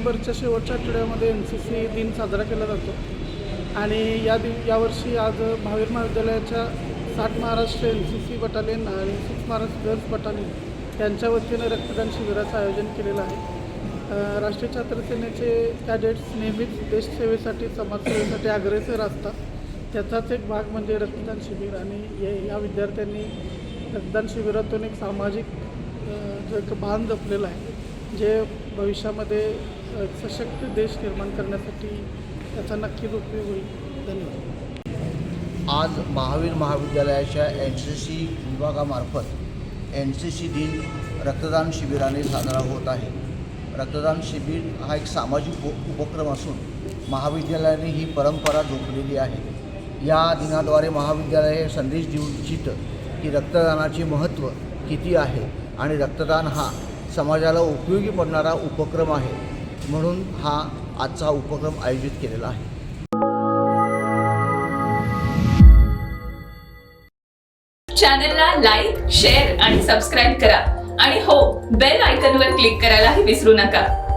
नोव्हेंबरच्या शेवटच्या आठवड्यामध्ये एन सी सी दिन साजरा केला जातो. आणि या दिव यावर्षी आज महावीर महाविद्यालयाच्या साठ Maharashtra N C C battalion आणि सिक्स महाराष्ट्र गर्ल्स बटालियन यांच्या वतीनं रक्तदान शिबिराचं आयोजन केलेलं आहे. राष्ट्रीय छात्रसेनेचे कॅडेट्स नेहमीच देशसेवेसाठी समाजसेवेसाठी अग्रेसर असतात. त्याचाच एक भाग म्हणजे रक्तदान शिबिर. आणि हे या विद्यार्थ्यांनी रक्तदान शिबिरातून एक सामाजिक एक बांध जपलेला आहे जे भविष्यामध्ये सशक्त देश निर्माण करण्यासाठी त्याचा नक्कीच उपयोग होईल. धन्यवाद. आज महावीर महाविद्यालयाच्या एन सी सी विभागामार्फत एन सी सी दिन रक्तदान शिबिराने साजरा होत आहे. रक्तदान शिबिर हा एक सामाजिक उप उपक्रम असून महाविद्यालयाने ही परंपरा जोपलेली आहे. या दिनाद्वारे महाविद्यालय हे संदेश देऊ इच्छितं की रक्तदानाचे महत्त्व किती आहे आणि रक्तदान हा समाजाला उपयोगी पडणारा उपक्रम आहे म्हणून हा आजचा उपक्रम आयोजित केलेला आहे. चॅनलला लाईक शेअर आणि सबस्क्राईब करा. आणि हो बेल आयकनवर क्लिक करायलाही विसरू नका.